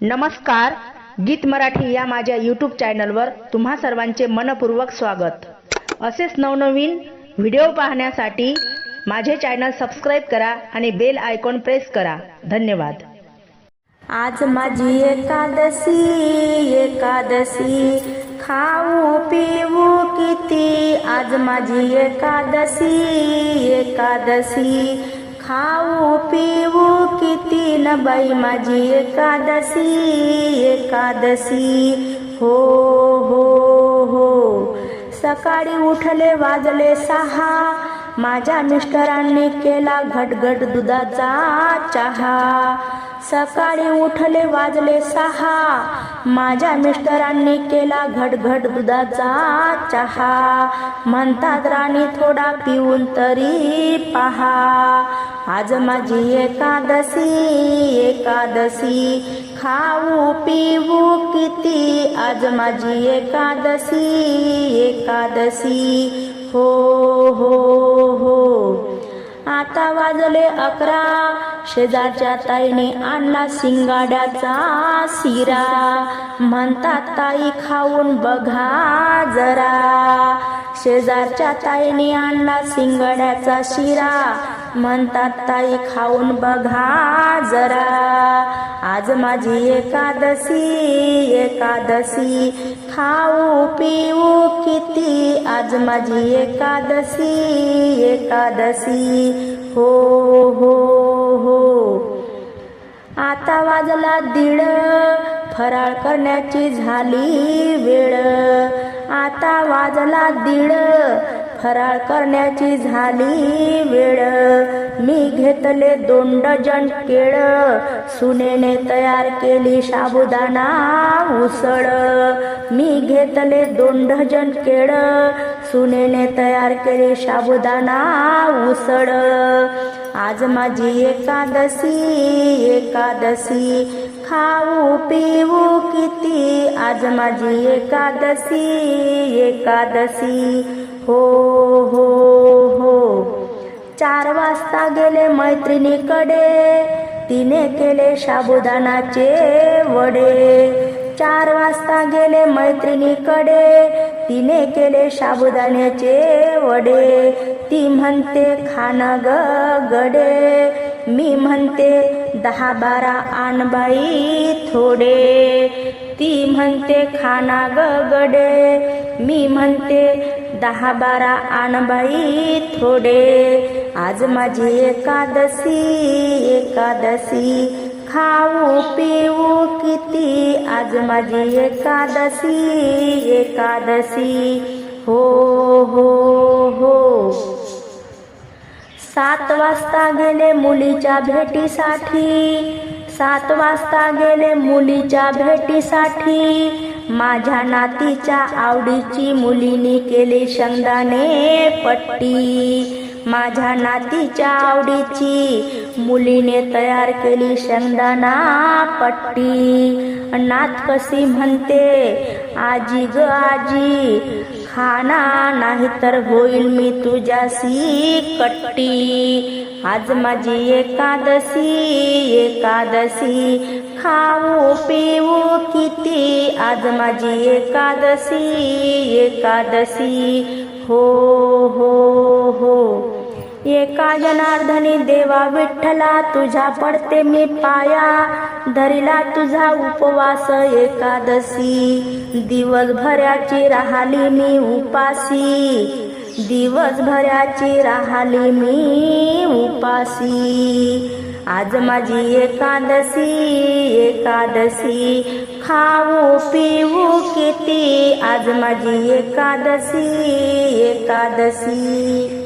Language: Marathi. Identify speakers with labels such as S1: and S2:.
S1: नमस्कार गीत मराठी या माझ्या यूट्यूब चॅनलवर तुम्हा सर्वांचे मनपूर्वक स्वागत. असेच नवनवीन व्हिडिओ पाहण्यासाठी माझे चॅनल सबस्क्राईब करा आणि बेल आयकॉन प्रेस करा. धन्यवाद.
S2: आज माझी एकादशी एकादशी. खाऊ पिऊ किती? आज माझी एकादशी एकादशी. खाऊ पिऊ किती न बाई माझी एकादशी एकादशी. हो हो हो. सकाळी उठले वाजले सहा. माझ्या मिस्टरांनी केला घटघट दुधाचा चहा. सकाळी उठले वाजले सहा. माझ्या मिस्टरांनी केला घटघट दुधाचा चहा. म्हणतात राणी थोडा पिऊन तरी पहा. आज माझी एकादशी एकादशी. खाऊ पिऊ किती? आज माझी एकादशी एकादशी. हो हो हो. आता वाजले अकरा. शेजारच्या ताईने आणला शिंगाड्याचा शिरा. म्हणतात ताई खाऊन बघा जरा. शेजारच्या ताईने आणला शिंगाड्याचा शिरा. म्हणतात ताई खाऊन बघा जरा. आज माझी एकादशी एकादशी. खाऊ पिऊ किती. आज माझी एकादशी एकादशी. हो हो हो. आता वाजला दीड. फराळ करण्याची झाली वेळ. आता वाजला दीड. फराळ करण्याची झाली वेळ. मी घेतले दोन डजन केळ. सुनेने तयार केली साबुदाणा उसळ. मी घेतले दोन डजन केळ. सुनेने तयार केली साबुदाणा उसळ. आज माझी एकादशी एकादशी. खाऊ पिऊ किती? आज माझी एकादशी एकादशी. हो हो हो. चार वाजता गेले मैत्रिणीकडे. तिने केले साबुदाणाचे वडे. चार वाजता गेले मैत्रिणीकडे. तिने केले साबुदाण्याचे वडे. ती म्हणते खाना ग गडे. मी म्हणते दहा बारा आणबाई थोडे. ती म्हणते खाना ग गडे. मी म्हणते दहा बारा आणबाई थोडे. आज माझी एकादशी एकादशी. खाऊ पिऊ किती? आज माझी एकादशी एकादशी. हो हो हो. सात वाजता गेले मुलीच्या भेटीसाठी. सात वाजता गेले मुलीच्या भेटीसाठी. माझ्या नातीच्या आवडीची मुलीने केली शेंगदाणे पट्टी. माझ्या नातीच्या आवडीची मुलीने तयार केली शेंगदाणा पट्टी. नात कशी म्हणते आजी ग आजी खाना नाही तर होईल मी तुझ्याशी कट्टी. आज माझी एकादशी एकादशी. खाऊ पिऊ किती? आज माझी एकादशी एकादशी. हो हो हो. एका जनार्दनी देवा विठ्ठला तुझ्या पडते मी पाया. धरिला तुझा उपवास एकादशी. दिवसभराची राहली मी उपासी दिवसभराची राहली मी उपासी आज माझी एकादशी एकादशी. खाऊ पिऊ किती? आज माझी एकादशी एकादशी.